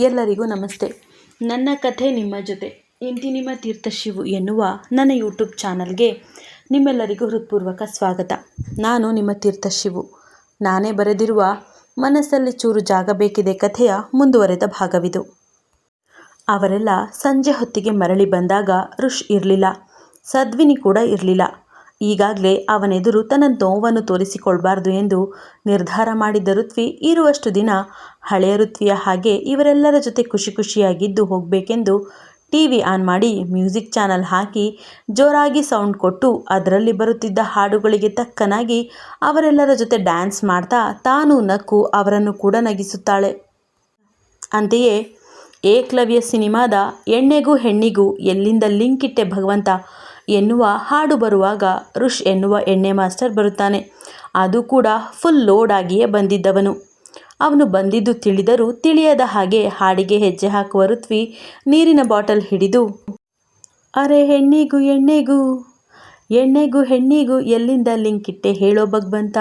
ಎಲ್ಲರಿಗೂ ನಮಸ್ತೆ. ನನ್ನ ಕಥೆ ನಿಮ್ಮ ಜೊತೆ. ಇಂತಿ ನಿಮ್ಮ ತೀರ್ಥಶಿವು ಎನ್ನುವ ನನ್ನ ಯೂಟ್ಯೂಬ್ ಚಾನಲ್ಗೆ ನಿಮ್ಮೆಲ್ಲರಿಗೂ ಹೃತ್ಪೂರ್ವಕ ಸ್ವಾಗತ. ನಾನು ನಿಮ್ಮ ತೀರ್ಥಶಿವು ನಾನೇ ಬರೆದಿರುವ ಮನಸ್ಸಲ್ಲಿ ಚೂರು ಜಾಗ ಬೇಕಿದೆ ಕಥೆಯ ಮುಂದುವರೆದ ಭಾಗವಿದು. ಅವರೆಲ್ಲ ಸಂಜೆ ಹೊತ್ತಿಗೆ ಮರಳಿ ಬಂದಾಗ ಋಷ್ ಇರಲಿಲ್ಲ. ಸದ್ವಿನಿ ಕೂಡ ಇರಲಿಲ್ಲ. ಈಗಾಗಲೇ ಅವನೆದುರು ತನ್ನ ನೋವನ್ನು ತೋರಿಸಿಕೊಳ್ಬಾರ್ದು ಎಂದು ನಿರ್ಧಾರ ಮಾಡಿದ್ದ ಋತ್ವಿ ಇರುವಷ್ಟು ದಿನ ಹಳೆಯ ಋತ್ವಿಯ ಹಾಗೆ ಇವರೆಲ್ಲರ ಜೊತೆ ಖುಷಿ ಖುಷಿಯಾಗಿದ್ದು ಹೋಗಬೇಕೆಂದು ಟಿ ವಿ ಆನ್ ಮಾಡಿ ಮ್ಯೂಸಿಕ್ ಚಾನಲ್ ಹಾಕಿ ಜೋರಾಗಿ ಸೌಂಡ್ ಕೊಟ್ಟು ಅದರಲ್ಲಿ ಬರುತ್ತಿದ್ದ ಹಾಡುಗಳಿಗೆ ತಕ್ಕನಾಗಿ ಅವರೆಲ್ಲರ ಜೊತೆ ಡ್ಯಾನ್ಸ್ ಮಾಡ್ತಾ ತಾನು ನಕ್ಕು ಅವರನ್ನು ಕೂಡ ನಗಿಸುತ್ತಾಳೆ. ಅಂತೆಯೇ ಏಕಲವ್ಯ ಸಿನಿಮಾದ ಎಣ್ಣೆಗೂ ಹೆಣ್ಣಿಗೂ ಎಲ್ಲಿಂದ ಲಿಂಕ್ ಇಟ್ಟೆ ಭಗವಂತ? ಎನ್ನುವ ಹಾಡು ಬರುವಾಗ ರುಷ್ ಎನ್ನುವ ಎಣ್ಣೆ ಮಾಸ್ಟರ್ ಬರುತ್ತಾನೆ. ಅದು ಕೂಡ ಫುಲ್ ಲೋಡ್ ಆಗಿಯೇ ಬಂದಿದ್ದವನು. ಅವನು ಬಂದಿದ್ದು ತಿಳಿದರೂ ತಿಳಿಯದ ಹಾಗೆ ಹಾಡಿಗೆ ಹೆಜ್ಜೆ ಹಾಕುವ ಋತ್ವಿ ನೀರಿನ ಬಾಟಲ್ ಹಿಡಿದು, ಅರೆ ಹೆಣ್ಣಿಗೂ ಎಣ್ಣೆಗೂ ಎಣ್ಣೆಗೂ ಹೆಣ್ಣಿಗೂ, ಎಲ್ಲಿಂದ ಲಿಂಕ್ ಇಟ್ಟೆ ಹೇಳೋ ಭಗವಂತ?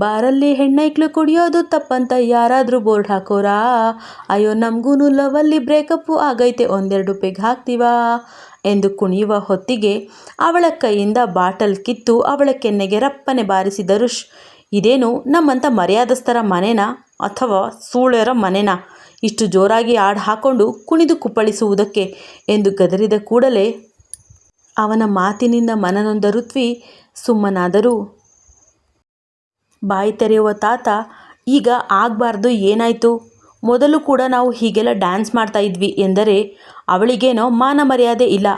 ಬಾರಲ್ಲಿ ಹೆಣ್ಣೈಕ್ಳು ಕುಡಿಯೋದು ತಪ್ಪಂತ ಯಾರಾದರೂ ಬೋರ್ಡ್ ಹಾಕೋರಾ? ಅಯ್ಯೋ ನಮಗೂ ಲವಲ್ಲಿ ಬ್ರೇಕಪ್ಪು ಆಗೈತೆ, ಒಂದೆರಡು ಪೆಗ್ ಹಾಕ್ತೀವಾ? ಎಂದು ಕುಣಿಯುವ ಹೊತ್ತಿಗೆ ಅವಳ ಕೈಯಿಂದ ಬಾಟಲ್ ಕಿತ್ತು ಅವಳ ಕೆನ್ನೆಗೆ ರಪ್ಪನೆ ಬಾರಿಸಿದರು ಇದೇನು ನಮ್ಮಂಥ ಮರ್ಯಾದಸ್ಥರ ಮನೆನಾ ಅಥವಾ ಸೂಳೆರ ಮನೆನಾ? ಇಷ್ಟು ಜೋರಾಗಿ ಹಾಡು ಹಾಕೊಂಡು ಕುಣಿದು ಕುಪ್ಪಳಿಸುವುದಕ್ಕೆ? ಎಂದು ಗದರಿದ ಕೂಡಲೇ ಅವನ ಮಾತಿನಿಂದ ಮನನೊಂದ ಋತ್ವಿ ಸುಮ್ಮನಾದರೂ, ಬಾಯಿ ತೆರೆಯುವ ತಾತ, ಈಗ ಆಗಬಾರ್ದು ಏನಾಯಿತು? ಮೊದಲು ಕೂಡ ನಾವು ಹೀಗೆಲ್ಲ ಡ್ಯಾನ್ಸ್ ಮಾಡ್ತಾ ಇದ್ವಿ ಎಂದರೆ ಅವಳಿಗೇನೋ ಮಾನ ಮರ್ಯಾದೆ ಇಲ್ಲ.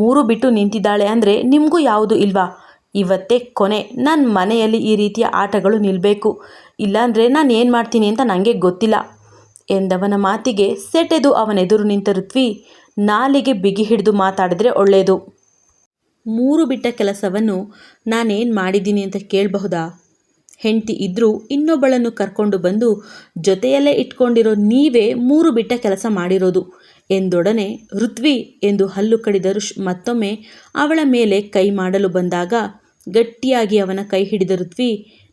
ಮೂರು ಬಿಟ್ಟು ನಿಂತಿದ್ದಾಳೆ ಅಂದರೆ ನಿಮಗೂ ಯಾವುದು ಇಲ್ವಾ? ಇವತ್ತೇ ಕೊನೆ. ನನ್ನ ಮನೆಯಲ್ಲಿ ಈ ರೀತಿಯ ಆಟಗಳು ನಿಲ್ಲಬೇಕು ಇಲ್ಲಾಂದರೆ ನಾನು ಏನು ಮಾಡ್ತೀನಿ ಅಂತ ನನಗೆ ಗೊತ್ತಿಲ್ಲ ಎಂದವನ ಮಾತಿಗೆ ಸೆಟೆದು ಅವನೆದುರು ನಿಂತ ಋತ್ವಿ ನಾಲಿಗೆ ಬಿಗಿ ಹಿಡಿದು ಮಾತಾಡಿದ್ರೆ ಒಳ್ಳೆಯದು. ಮೂರು ಬಿಟ್ಟ ಕೆಲಸವನ್ನು ನಾನೇನು ಮಾಡಿದ್ದೀನಿ ಅಂತ ಕೇಳಬಹುದಾ? ಹೆಂಡತಿ ಇದ್ದರೂ ಇನ್ನೊಬ್ಬಳನ್ನು ಕರ್ಕೊಂಡು ಬಂದು ಜೊತೆಯಲ್ಲೇ ಇಟ್ಕೊಂಡಿರೋ ನೀವೇ ಮೂರು ಬಿಟ್ಟ ಕೆಲಸ ಮಾಡಿರೋದು ಎಂದೊಡನೆ ಋತ್ವಿ ಎಂದು ಹಲ್ಲು ಕಡಿದರು ಮತ್ತೊಮ್ಮೆ ಅವಳ ಮೇಲೆ ಕೈ ಮಾಡಲು ಬಂದಾಗ ಗಟ್ಟಿಯಾಗಿ ಅವನ ಕೈ ಹಿಡಿದ ಋತ್ವಿ,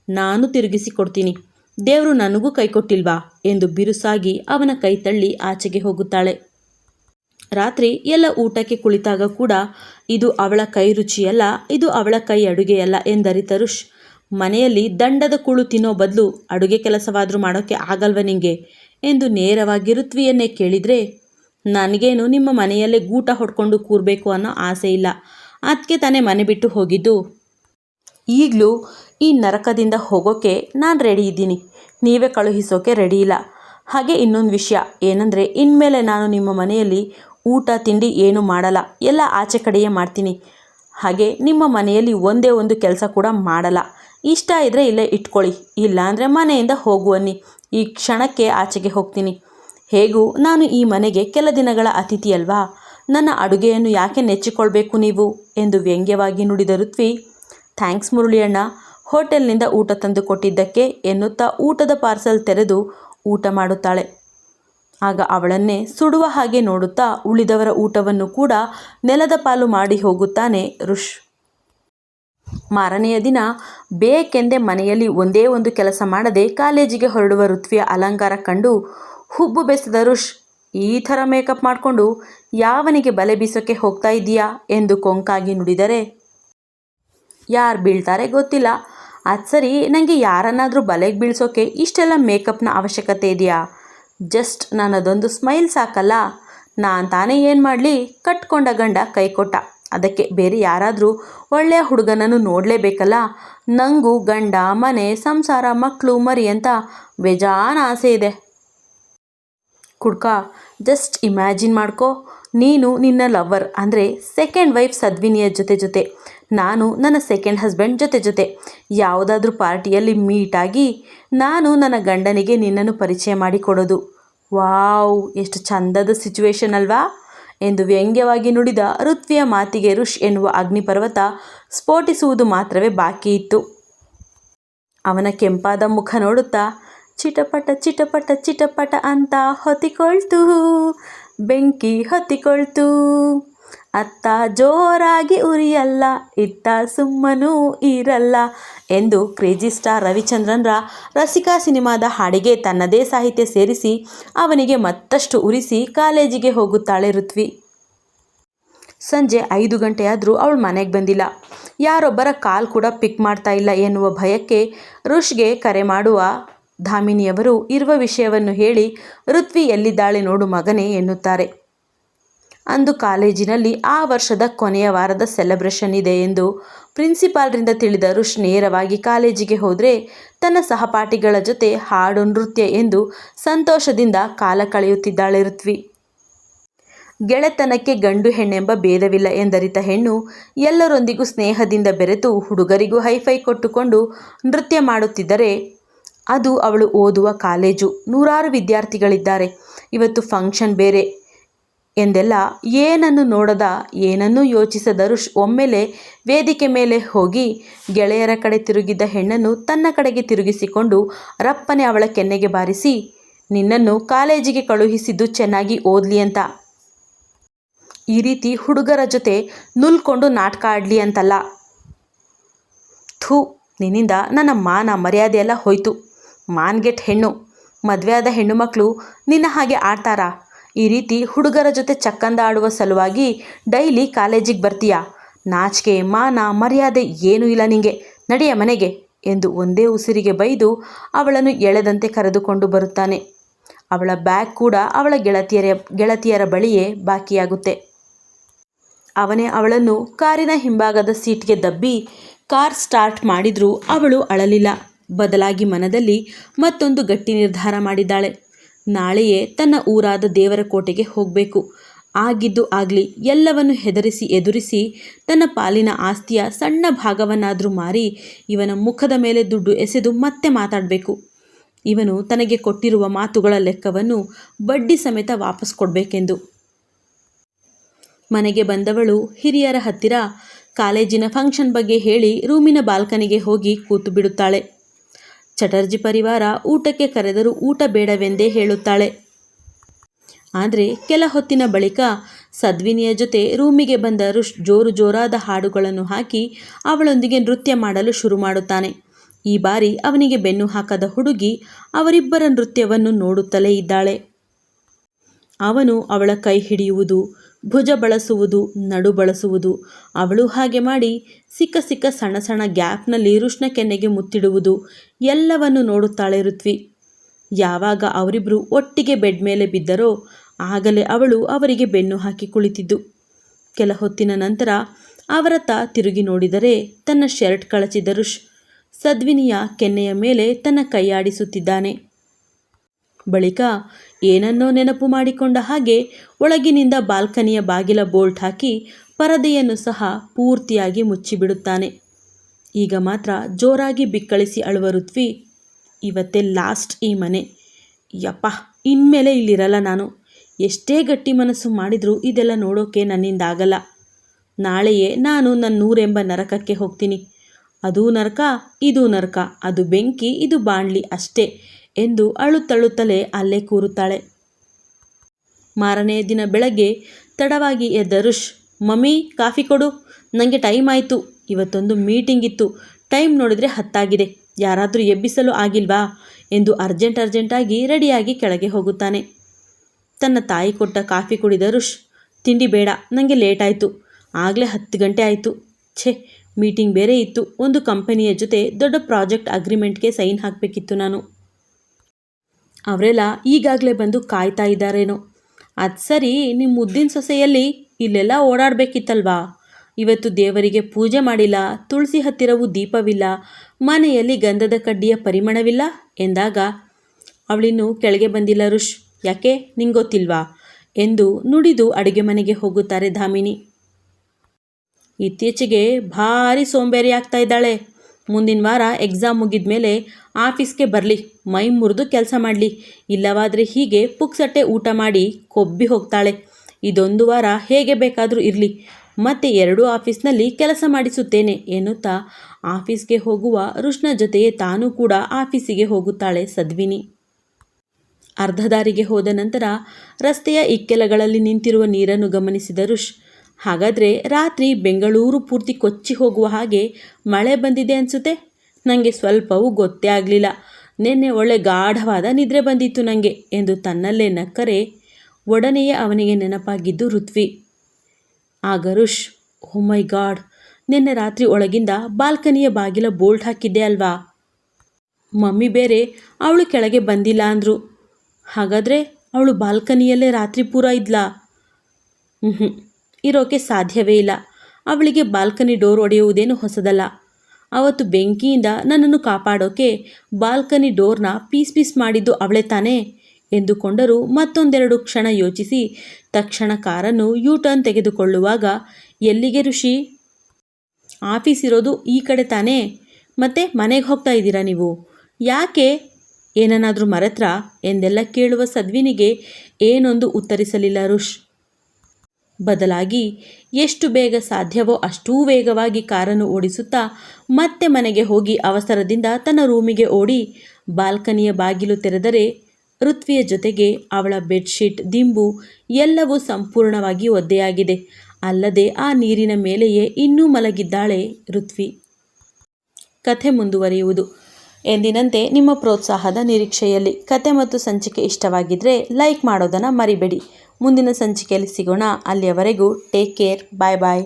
ನಾನು ತಿರುಗಿಸಿ ಕೊಡ್ತೀನಿ. ದೇವರು ನನಗೂ ಕೈ ಕೊಟ್ಟಿಲ್ವಾ? ಎಂದು ಬಿರುಸಾಗಿ ಅವನ ಕೈ ತಳ್ಳಿ ಆಚೆಗೆ ಹೋಗುತ್ತಾಳೆ. ರಾತ್ರಿ ಎಲ್ಲ ಊಟಕ್ಕೆ ಕುಳಿತಾಗ ಕೂಡ, ಇದು ಅವಳ ಕೈ ರುಚಿಯಲ್ಲ, ಇದು ಅವಳ ಕೈ ಅಡುಗೆಯಲ್ಲ ಎಂದರಿತ ಋಷ್ ಮನೆಯಲ್ಲಿ ದಂಡದ ಕುಳು ತಿನ್ನೋ ಬದಲು ಅಡುಗೆ ಕೆಲಸವಾದರೂ ಮಾಡೋಕ್ಕೆ ಆಗಲ್ವ ನಿಂಗೆ? ಎಂದು ನೇರವಾಗಿ ಋತ್ವಿಯನ್ನೇ ಕೇಳಿದರೆ, ನನಗೇನು ನಿಮ್ಮ ಮನೆಯಲ್ಲೇ ಗೂಟ ಹೊಡ್ಕೊಂಡು ಕೂರಬೇಕು ಅನ್ನೋ ಆಸೆ ಇಲ್ಲ. ಅದಕ್ಕೆ ತಾನೇ ಮನೆ ಬಿಟ್ಟು ಹೋಗಿದ್ದು. ಈಗಲೂ ಈ ನರಕದಿಂದ ಹೋಗೋಕ್ಕೆ ನಾನು ರೆಡಿ ಇದ್ದೀನಿ. ನೀವೇ ಕಳುಹಿಸೋಕೆ ರೆಡಿ ಇಲ್ಲ. ಹಾಗೆ ಇನ್ನೊಂದು ವಿಷಯ. ಏನಂದರೆ, ಇನ್ಮೇಲೆ ನಾನು ನಿಮ್ಮ ಮನೆಯಲ್ಲಿ ಊಟ, ತಿಂಡಿ ಏನು ಮಾಡಲ್ಲ. ಎಲ್ಲ ಆಚೆ ಕಡೆಯೇ ಮಾಡ್ತೀನಿ. ಹಾಗೆ ನಿಮ್ಮ ಮನೆಯಲ್ಲಿ ಒಂದೇ ಒಂದು ಕೆಲಸ ಕೂಡ ಮಾಡಲ್ಲ. ಇಷ್ಟ ಇದ್ದರೆ ಇಲ್ಲೇ ಇಟ್ಕೊಳ್ಳಿ, ಇಲ್ಲಾಂದರೆ ಮನೆಯಿಂದ ಹೋಗುವನ್ನಿ ಈ ಕ್ಷಣಕ್ಕೆ ಆಚೆಗೆ ಹೋಗ್ತೀನಿ. ಹೇಗೂ, ನಾನು ಈ ಮನೆಗೆ ಕೆಲ ದಿನಗಳ ಅತಿಥಿ ಅಲ್ವಾ? ನನ್ನ ಅಡುಗೆಯನ್ನು ಯಾಕೆ ನೆಚ್ಚಿಕೊಳ್ಬೇಕು ನೀವು? ಎಂದು ವ್ಯಂಗ್ಯವಾಗಿ ನುಡಿದ ಋತ್ವಿ, ಥ್ಯಾಂಕ್ಸ್ ಮುರುಳಿಯಣ್ಣ, ಹೋಟೆಲ್ನಿಂದ ಊಟ ತಂದು ಕೊಟ್ಟಿದ್ದಕ್ಕೆ ಎನ್ನುತ್ತಾ ಊಟದ ಪಾರ್ಸಲ್ ತೆರೆದು ಊಟ ಮಾಡುತ್ತಾಳೆ. ಆಗ ಅವಳನ್ನೇ ಸುಡುವ ಹಾಗೆ ನೋಡುತ್ತಾ ಉಳಿದವರ ಊಟವನ್ನು ಕೂಡ ನೆಲದ ಪಾಲು ಮಾಡಿ ಹೋಗುತ್ತಾನೆ ಋಷ್. ಮಾರನೆಯ ದಿನ ಬೇಕೆಂದೇ ಮನೆಯಲ್ಲಿ ಒಂದೇ ಒಂದು ಕೆಲಸ ಮಾಡದೆ ಕಾಲೇಜಿಗೆ ಹೊರಡುವ ಋತ್ವಿಯ ಅಲಂಕಾರ ಕಂಡು ಹುಬ್ಬು ಬೆಸೆದ ಋಷ್, ಈ ಥರ ಮೇಕಪ್ ಮಾಡಿಕೊಂಡು ಯಾವನಿಗೆ ಬಲೆ ಬೀಸೋಕ್ಕೆ ಹೋಗ್ತಾ ಇದ್ದೀಯಾ ಎಂದು ಕೊಂಕಾಗಿ ನುಡಿದರೆ, ಯಾರು ಬೀಳ್ತಾರೆ ಗೊತ್ತಿಲ್ಲ. ಅದು ಸರಿ ನನಗೆ ಯಾರನ್ನಾದರೂ ಬಲೆಗೆ ಬೀಳ್ಸೋಕ್ಕೆ ಇಷ್ಟೆಲ್ಲ ಮೇಕಪ್ನ ಅವಶ್ಯಕತೆ ಇದೆಯಾ? ಜಸ್ಟ್ ನನ್ನದೊಂದು ಸ್ಮೈಲ್ ಸಾಕಲ್ಲ. ನಾನು ತಾನೇ ಏನು ಮಾಡಲಿ? ಕಟ್ಕೊಂಡ ಗಂಡ ಕೈ ಕೊಟ್ಟ ಅದಕ್ಕೆ ಬೇರೆ ಯಾರಾದರೂ ಒಳ್ಳೆಯ ಹುಡುಗನನ್ನು ನೋಡಲೇಬೇಕಲ್ಲ? ನನಗೂ ಗಂಡ, ಮನೆ, ಸಂಸಾರ ಮಕ್ಕಳು ಮರಿ ಅಂತ ಬೇಜಾನ ಆಸೆ ಇದೆ. ಕುಡ್ಕ, ಜಸ್ಟ್ ಇಮ್ಯಾಜಿನ್ ಮಾಡ್ಕೋ. ನೀನು ನಿನ್ನ ಲವರ್ ಅಂದರೆ ಸೆಕೆಂಡ್ ವೈಫ್ ಸದ್ವಿನಿಯ ಜೊತೆ ಜೊತೆ. ನಾನು ನನ್ನ ಸೆಕೆಂಡ್ ಹಸ್ಬೆಂಡ್ ಜೊತೆ ಜೊತೆ. ಯಾವುದಾದ್ರೂ ಪಾರ್ಟಿಯಲ್ಲಿ ಮೀಟಾಗಿ ನಾನು ನನ್ನ ಗಂಡನಿಗೆ ನಿನ್ನನ್ನು ಪರಿಚಯ ಮಾಡಿಕೊಡೋದು. ವಾವ್, ಎಷ್ಟು ಚಂದದ ಸಿಚುವೇಶನ್ ಅಲ್ವಾ? ಎಂದು ವ್ಯಂಗ್ಯವಾಗಿ ನುಡಿದ ಋತ್ವಿಯ ಮಾತಿಗೆ ಋಷ್ ಎನ್ನುವ ಅಗ್ನಿಪರ್ವತ ಸ್ಫೋಟಿಸುವುದು ಮಾತ್ರವೇ ಬಾಕಿ ಇತ್ತು. ಅವನ ಕೆಂಪಾದ ಮುಖ ನೋಡುತ್ತಾ, ಚಿಟಪಟ ಚಿಟಪಟ ಚಿಟಪಟ ಅಂತ ಹೊತ್ತಿಕೊಳ್ತು, ಬೆಂಕಿ ಹೊತ್ತಿಕೊಳ್ತು. ಅತ್ತ ಜೋರಾಗಿ ಉರಿಯಲ್ಲ, ಇತ್ತ ಸುಮ್ಮನೂ ಇರಲ್ಲ ಎಂದು ಕ್ರೇಜಿ ಸ್ಟಾರ್ ರವಿಚಂದ್ರನ್ರ ರಸಿಕಾ ಸಿನಿಮಾದ ಹಾಡಿಗೆ ತನ್ನದೇ ಸಾಹಿತ್ಯ ಸೇರಿಸಿ ಅವನಿಗೆ ಮತ್ತಷ್ಟು ಉರಿಸಿ ಕಾಲೇಜಿಗೆ ಹೋಗುತ್ತಾಳೆ ಋತ್ವಿ. ಸಂಜೆ ಐದು ಗಂಟೆಯಾದರೂ ಅವಳು ಮನೆಗೆ ಬಂದಿಲ್ಲ. ಯಾರೊಬ್ಬರ ಕಾಲ್ ಕೂಡ ಪಿಕ್ ಮಾಡ್ತಾ ಇಲ್ಲ ಎನ್ನುವ ಭಯಕ್ಕೆ ರುಷ್ಗೆ ಕರೆ ಮಾಡುವ ಧಾಮಿನಿಯವರು ಇರುವ ವಿಷಯವನ್ನು ಹೇಳಿ ಋತ್ವಿ ಎಲ್ಲಿದ್ದಾಳೆ ನೋಡು ಮಗನೇ ಎನ್ನುತ್ತಾರೆ. ಅಂದು ಕಾಲೇಜಿನಲ್ಲಿ ಆ ವರ್ಷದ ಕೊನೆಯ ವಾರದ ಸೆಲೆಬ್ರೇಷನ್ ಇದೆ ಎಂದು ಪ್ರಿನ್ಸಿಪಾಲ್ರಿಂದ ತಿಳಿದ ರುಷ್ ನೇರವಾಗಿ ಕಾಲೇಜಿಗೆ ಹೋದರೆ ತನ್ನ ಸಹಪಾಠಿಗಳ ಜೊತೆ ಹಾಡು ನೃತ್ಯ ಎಂದು ಸಂತೋಷದಿಂದ ಕಾಲ ಕಳೆಯುತ್ತಿದ್ದಾಳೆ ಋತ್ವಿ ಗೆಳೆತನಕ್ಕೆ ಗಂಡು ಹೆಣ್ಣೆಂಬ ಭೇದವಿಲ್ಲ ಎಂದರಿತ ಹೆಣ್ಣು ಎಲ್ಲರೊಂದಿಗೂ ಸ್ನೇಹದಿಂದ ಬೆರೆತು ಹುಡುಗರಿಗೂ ಹೈಫೈ ಕೊಟ್ಟುಕೊಂಡು ನೃತ್ಯ ಮಾಡುತ್ತಿದ್ದರೆ ಅದು ಅವಳು ಓದುವ ಕಾಲೇಜು. ನೂರಾರು ವಿದ್ಯಾರ್ಥಿಗಳಿದ್ದಾರೆ. ಇವತ್ತು ಫಂಕ್ಷನ್ ಬೇರೆ. ಎಂದೆಲ್ಲ ಏನನ್ನು ನೋಡದ ಏನನ್ನೂ ಯೋಚಿಸದ ಋಷ್ ಒಮ್ಮೆಲೆ ವೇದಿಕೆ ಮೇಲೆ ಹೋಗಿ ಗೆಳೆಯರ ಕಡೆ ತಿರುಗಿದ್ದ ಹೆಣ್ಣನ್ನು ತನ್ನ ಕಡೆಗೆ ತಿರುಗಿಸಿಕೊಂಡು ರಪ್ಪನೆ ಅವಳ ಕೆನ್ನೆಗೆ ಬಾರಿಸಿ, ನಿನ್ನನ್ನು ಕಾಲೇಜಿಗೆ ಕಳುಹಿಸಿದ್ದು ಚೆನ್ನಾಗಿ ಓದಲಿ ಅಂತ. ಈ ರೀತಿ ಹುಡುಗರ ಜೊತೆ ನುಲ್ಕೊಂಡು ನಾಟಕ ಆಡಲಿ ಅಂತಲ್ಲ. ಥೂ, ನಿನ್ನಿಂದ ನನ್ನ ಮಾನ ಮರ್ಯಾದೆ ಎಲ್ಲ ಹೋಯ್ತು. ಮಾನ್ಗೆಟ್ ಹೆಣ್ಣು. ಮದುವೆಯಾದ ಹೆಣ್ಣು ಮಕ್ಕಳು ನಿನ್ನ ಹಾಗೆ ಆಡ್ತಾರಾ? ಈ ರೀತಿ ಹುಡುಗರ ಜೊತೆ ಚಕ್ಕಂದ ಆಡುವ ಸಲುವಾಗಿ ಡೈಲಿ ಕಾಲೇಜಿಗೆ ಬರ್ತೀಯಾ? ನಾಚಿಕೆ, ಮಾನ, ಮರ್ಯಾದೆ ಏನೂ ಇಲ್ಲ ನಿಂಗೆ. ನಡೆಯ ಮನೆಗೆ ಎಂದು ಒಂದೇ ಉಸಿರಿಗೆ ಬೈದು ಅವಳನ್ನು ಎಳೆದಂತೆ ಕರೆದುಕೊಂಡು ಬರುತ್ತಾನೆ. ಅವಳ ಬ್ಯಾಗ್ ಕೂಡ ಅವಳ ಗೆಳತಿಯರ ಗೆಳತಿಯರ ಬಳಿಯೇ ಬಾಕಿಯಾಗುತ್ತೆ. ಅವನೇ ಅವಳನ್ನು ಕಾರಿನ ಹಿಂಭಾಗದ ಸೀಟ್ಗೆ ದಬ್ಬಿ ಕಾರ್ ಸ್ಟಾರ್ಟ್ ಮಾಡಿದರೂ ಅವಳು ಅಳಲಿಲ್ಲ. ಬದಲಾಗಿ ಮನದಲ್ಲಿ ಮತ್ತೊಂದು ಗಟ್ಟಿ ನಿರ್ಧಾರ ಮಾಡಿದ್ದಾಳೆ. ನಾಳೆಯೇ ತನ್ನ ಊರಾದ ದೇವರ ಕೋಟೆಗೆ ಹೋಗಬೇಕು. ಆಗಿದ್ದು ಆಗಲಿ, ಎಲ್ಲವನ್ನು ಹೆದರಿಸಿ ಎದುರಿಸಿ ತನ್ನ ಪಾಲಿನ ಆಸ್ತಿಯ ಸಣ್ಣ ಭಾಗವನ್ನಾದರೂ ಮಾರಿ ಇವನ ಮುಖದ ಮೇಲೆ ದುಡ್ಡು ಎಸೆದು ಮತ್ತೆ ಮಾತಾಡಬೇಕು. ಇವನು ತನಗೆ ಕೊಟ್ಟಿರುವ ಮಾತುಗಳ ಲೆಕ್ಕವನ್ನು ಬಡ್ಡಿ ಸಮೇತ ವಾಪಸ್ ಕೊಡಬೇಕೆಂದು. ಮನೆಗೆ ಬಂದವಳು ಹಿರಿಯರ ಹತ್ತಿರ ಕಾಲೇಜಿನ ಫಂಕ್ಷನ್ ಬಗ್ಗೆ ಹೇಳಿ ರೂಮಿನ ಬಾಲ್ಕನಿಗೆ ಹೋಗಿ ಕೂತು ಬಿಡುತ್ತಾಳೆ. ಚಟರ್ಜಿ ಪರಿವಾರ ಊಟಕ್ಕೆ ಕರೆದರೂ ಊಟ ಬೇಡವೆಂದೇ ಹೇಳುತ್ತಾಳೆ. ಆದರೆ ಕೆಲ ಹೊತ್ತಿನ ಬಳಿಕ ಸದ್ವಿನಿಯ ಜೊತೆ ರೂಮಿಗೆ ಬಂದ ರುಷ್ ಜೋರು ಜೋರಾದ ಹಾಡುಗಳನ್ನು ಹಾಕಿ ಅವಳೊಂದಿಗೆ ನೃತ್ಯ ಮಾಡಲು ಶುರು ಮಾಡುತ್ತಾನೆ. ಈ ಬಾರಿ ಅವನಿಗೆ ಬೆನ್ನು ಹಾಕದ ಹುಡುಗಿ ಅವರಿಬ್ಬರ ನೃತ್ಯವನ್ನು ನೋಡುತ್ತಲೇ ಇದ್ದಾಳೆ. ಅವನು ಅವಳ ಕೈ ಹಿಡಿಯುವುದು ಭುಜ ಬಳಸುವುದು, ನಡು ಬಳಸುವುದು. ಅವಳು ಹಾಗೆ ಮಾಡಿ ಸಿಕ್ಕ ಸಿಕ್ಕ ಸಣ್ಣ ಸಣ್ಣ ಗ್ಯಾಪ್ನಲ್ಲಿ ಋಷ್ಣ ಕೆನ್ನೆಗೆ ಮುತ್ತಿಡುವುದು. ಎಲ್ಲವನ್ನು ನೋಡುತ್ತಾಳೆ ಋತ್ವಿ. ಯಾವಾಗ ಅವರಿಬ್ಬರು ಒಟ್ಟಿಗೆ ಬೆಡ್ ಮೇಲೆ ಬಿದ್ದರೋ ಆಗಲೇ ಅವಳು ಅವರಿಗೆ ಬೆನ್ನು ಹಾಕಿ ಕುಳಿತಿದ್ದು. ಕೆಲ ಹೊತ್ತಿನ ನಂತರ ಅವರತ್ತ ತಿರುಗಿ ನೋಡಿದರೆ ತನ್ನ ಶರ್ಟ್ ಕಳಚಿದ ಋಷ್ ಸದ್ವಿನಿಯ ಕೆನ್ನೆಯ ಮೇಲೆ ತನ್ನ ಕೈಯಾಡಿಸುತ್ತಿದ್ದಾನೆ ಬಳಿಕ ಏನನ್ನೋ ನೆನಪು ಮಾಡಿಕೊಂಡ ಹಾಗೆ ಒಳಗಿನಿಂದ ಬಾಲ್ಕನಿಯ ಬಾಗಿಲ ಬೋಲ್ಟ್ ಹಾಕಿ ಪರದೆಯನ್ನು ಸಹ ಪೂರ್ತಿಯಾಗಿ ಮುಚ್ಚಿಬಿಡುತ್ತಾನೆ. ಈಗ ಮಾತ್ರ ಜೋರಾಗಿ ಬಿಕ್ಕಳಿಸಿ ಅಳುವ ಋತ್ವಿ, ಇವತ್ತೇ ಲಾಸ್ಟ್ ಈ ಮನೆ. ಯಪ್ಪ, ಇನ್ಮೇಲೆ ಇಲ್ಲಿರಲ್ಲ ನಾನು. ಎಷ್ಟೇ ಗಟ್ಟಿ ಮನಸ್ಸು ಮಾಡಿದರೂ ಇದೆಲ್ಲ ನೋಡೋಕೆ ನನ್ನಿಂದಾಗಲ್ಲ. ನಾಳೆಯೇ ನಾನು ನನ್ನ ನೂರೆಂಬ ನರಕಕ್ಕೆ ಹೋಗ್ತೀನಿ. ಅದೂ ನರಕ, ಇದೂ ನರಕ. ಅದು ಬೆಂಕಿ, ಇದು ಬಾಣ್ಲಿ ಅಷ್ಟೇ. ಎಂದು ಅಳುತ್ತಳುತ್ತಲೇ ಅಲ್ಲೇ ಕೂರುತ್ತಾಳೆ. ಮಾರನೇ ದಿನ ಬೆಳಗ್ಗೆ ತಡವಾಗಿ ಎದ್ದ ರುಷ್ ಮಮ್ಮಿ, ಕಾಫಿ ಕೊಡು. ನನಗೆ ಟೈಮ್ ಆಯಿತು. ಇವತ್ತೊಂದು ಮೀಟಿಂಗ್ ಇತ್ತು. ಟೈಮ್ ನೋಡಿದರೆ ಹತ್ತಾಗಿದೆ. ಯಾರಾದರೂ ಎಬ್ಬಿಸಲು ಆಗಿಲ್ವಾ? ಎಂದು ಅರ್ಜೆಂಟ್ ಅರ್ಜೆಂಟಾಗಿ ರೆಡಿಯಾಗಿ ಕೆಳಗೆ ಹೋಗುತ್ತಾನೆ. ತನ್ನ ತಾಯಿ ಕೊಟ್ಟ ಕಾಫಿ ಕುಡಿದ ರುಷ್ ತಿಂಡಿ ಬೇಡ. ನನಗೆ ಲೇಟ್ ಆಯಿತು. ಆಗಲೇ ಹತ್ತು ಗಂಟೆ ಆಯಿತು. ಛೇ, ಮೀಟಿಂಗ್ ಬೇರೆ ಇತ್ತು. ಒಂದು ಕಂಪನಿಯ ಜೊತೆ ದೊಡ್ಡ ಪ್ರಾಜೆಕ್ಟ್ ಅಗ್ರಿಮೆಂಟ್ಗೆ ಸೈನ್ ಹಾಕಬೇಕಿತ್ತು ನಾನು. ಅವರೆಲ್ಲ ಈಗಾಗಲೇ ಬಂದು ಕಾಯ್ತಾ ಇದ್ದಾರೇನೋ. ಅದು ಸರಿ ನಿಮ್ಮ ಮುದ್ದಿನ ಸೊಸೆಯಲ್ಲಿ ಇಲ್ಲೆಲ್ಲ ಓಡಾಡಬೇಕಿತ್ತಲ್ವಾ? ಇವತ್ತು ದೇವರಿಗೆ ಪೂಜೆ ಮಾಡಿಲ್ಲ, ತುಳಸಿ ಹತ್ತಿರವೂ ದೀಪವಿಲ್ಲ, ಮನೆಯಲ್ಲಿ ಗಂಧದ ಕಡ್ಡಿಯ ಪರಿಮಳವಿಲ್ಲ ಎಂದಾಗ, ಅವಳಿನ್ನೂ ಕೆಳಗೆ ಬಂದಿಲ್ಲ ರುಷ್, ಯಾಕೆ ನಿಂಗೊತ್ತಿಲ್ವಾ ಎಂದು ನುಡಿದು ಅಡುಗೆ ಮನೆಗೆ ಹೋಗುತ್ತಾರೆ ಧಾಮಿನಿ. ಇತ್ತೀಚೆಗೆ ಭಾರಿ ಸೋಂಬೇರಿ ಆಗ್ತಾ ಇದ್ದಾಳೆ. ಮುಂದಿನ ವಾರ ಎಕ್ಸಾಮ್ ಮುಗಿದ ಮೇಲೆ ಆಫೀಸ್ಗೆ ಬರಲಿ, ಮೈ ಮುರಿದು ಕೆಲಸ ಮಾಡಲಿ. ಇಲ್ಲವಾದರೆ ಹೀಗೆ ಪುಕ್ಸಟ್ಟೆ ಊಟ ಮಾಡಿ ಕೊಬ್ಬಿ ಹೋಗ್ತಾಳೆ. ಇದೊಂದು ವಾರ ಹೇಗೆ ಬೇಕಾದರೂ ಇರಲಿ. ಮತ್ತೆ ಎರಡೂ ಆಫೀಸ್ನಲ್ಲಿ ಕೆಲಸ ಮಾಡಿಸುತ್ತೇನೆ ಎನ್ನುತ್ತಾ ಆಫೀಸ್ಗೆ ಹೋಗುವ ಋಷ್ಣ ಜೊತೆಯೇ ತಾನೂ ಕೂಡ ಆಫೀಸಿಗೆ ಹೋಗುತ್ತಾಳೆ ಸದ್ವಿನಿ. ಅರ್ಧ ದಾರಿಗೆ ಹೋದ ನಂತರ ರಸ್ತೆಯ ಇಕ್ಕೆಲಗಳಲ್ಲಿ ನಿಂತಿರುವ ನೀರನ್ನು ಗಮನಿಸಿದ ಋಷ್ ಹಾಗಾದರೆ ರಾತ್ರಿ ಬೆಂಗಳೂರು ಪೂರ್ತಿ ಕೊಚ್ಚಿ ಹೋಗುವ ಹಾಗೆ ಮಳೆ ಬಂದಿದೆ ಅನಿಸುತ್ತೆ? ನನಗೆ ಸ್ವಲ್ಪವೂ ಗೊತ್ತೇ ಆಗಲಿಲ್ಲ. ನಿನ್ನೆ ಒಳ್ಳೆ ಗಾಢವಾದ ನಿದ್ರೆ ಬಂದಿತ್ತು ನನಗೆ ಎಂದು ತನ್ನಲ್ಲೇ ನಕ್ಕರೆ ಒಡನೆಯೇ ಅವನಿಗೆ ನೆನಪಾಗಿದ್ದು ಋತ್ವಿ. ಆಗ ಗರುಷ್ ಓ ಮೈ ಗಾಡ್, ನಿನ್ನೆ ರಾತ್ರಿ ಒಳಗಿಂದ ಬಾಲ್ಕನಿಯ ಬಾಗಿಲ ಬೋಲ್ಟ್ ಹಾಕಿದ್ದೆ ಅಲ್ವಾ? ಮಮ್ಮಿ ಬೇರೆ ಅವಳು ಕೆಳಗೆ ಬಂದಿಲ್ಲ ಅಂದರು. ಹಾಗಾದರೆ ಅವಳು ಬಾಲ್ಕನಿಯಲ್ಲೇ ರಾತ್ರಿ ಪೂರ ಇದ್ಲಾ? ಹ್ಞೂ ಇರೋಕೆ ಸಾಧ್ಯವೇ ಇಲ್ಲ. ಅವಳಿಗೆ ಬಾಲ್ಕನಿ ಡೋರ್ ಒಡೆಯುವುದೇನು ಹೊಸದಲ್ಲ. ಅವತ್ತು ಬೆಂಕಿಯಿಂದ ನನ್ನನ್ನು ಕಾಪಾಡೋಕೆ ಬಾಲ್ಕನಿ ಡೋರ್ನ ಪೀಸ್ ಪೀಸ್ ಮಾಡಿದ್ದು ಅವಳೇ ತಾನೇ ಎಂದುಕೊಂಡರೂ ಮತ್ತೊಂದೆರಡು ಕ್ಷಣ ಯೋಚಿಸಿ. ತಕ್ಷಣ ಕಾರನ್ನು ಯೂ ಟರ್ನ್ ತೆಗೆದುಕೊಳ್ಳುವಾಗ, ಎಲ್ಲಿಗೆ ಋಷಿ? ಆಫೀಸ್ ಇರೋದು ಈ ಕಡೆ ತಾನೇ? ಮತ್ತೆ ಮನೆಗೆ ಹೋಗ್ತಾ ಇದ್ದೀರಾ ನೀವು? ಯಾಕೆ? ಏನನ್ನಾದರೂ ಮರೆತ್ರ? ಎಂದೆಲ್ಲ ಕೇಳುವ ಸದ್ವಿನಿಗೆ ಏನೊಂದು ಉತ್ತರಿಸಲಿಲ್ಲ ರುಷ್ ಬದಲಾಗಿ ಎಷ್ಟು ಬೇಗ ಸಾಧ್ಯವೋ ಅಷ್ಟೂ ವೇಗವಾಗಿ ಕಾರನ್ನು ಓಡಿಸುತ್ತಾ ಮತ್ತೆ ಮನೆಗೆ ಹೋಗಿ ಅವಸರದಿಂದ ತನ್ನ ರೂಮಿಗೆ ಓಡಿ ಬಾಲ್ಕನಿಯ ಬಾಗಿಲು ತೆರೆದರೆ ಋತ್ವಿಯ ಜೊತೆಗೆ ಅವಳ ಬೆಡ್ಶೀಟ್ ದಿಂಬು ಎಲ್ಲವೂ ಸಂಪೂರ್ಣವಾಗಿ ಒದ್ದೆಯಾಗಿದೆ. ಅಲ್ಲದೆ ಆ ನೀರಿನ ಮೇಲೆಯೇ ಇನ್ನೂ ಮಲಗಿದ್ದಾಳೆ ಋತ್ವಿ. ಕಥೆ ಮುಂದುವರಿಯುವುದು. ಎಂದಿನಂತೆ ನಿಮ್ಮ ಪ್ರೋತ್ಸಾಹದ ನಿರೀಕ್ಷೆಯಲ್ಲಿ ಕತೆ ಮತ್ತು ಸಂಚಿಕೆ ಇಷ್ಟವಾಗಿದ್ದರೆ ಲೈಕ್ ಮಾಡೋದನ್ನು ಮರಿಬೇಡಿ. ಮುಂದಿನ ಸಂಚಿಕೆಯಲ್ಲಿ ಸಿಗೋಣ. ಅಲ್ಲಿಯವರೆಗೂ ಟೇಕ್ ಕೇರ್ ಬಾಯ್ ಬಾಯ್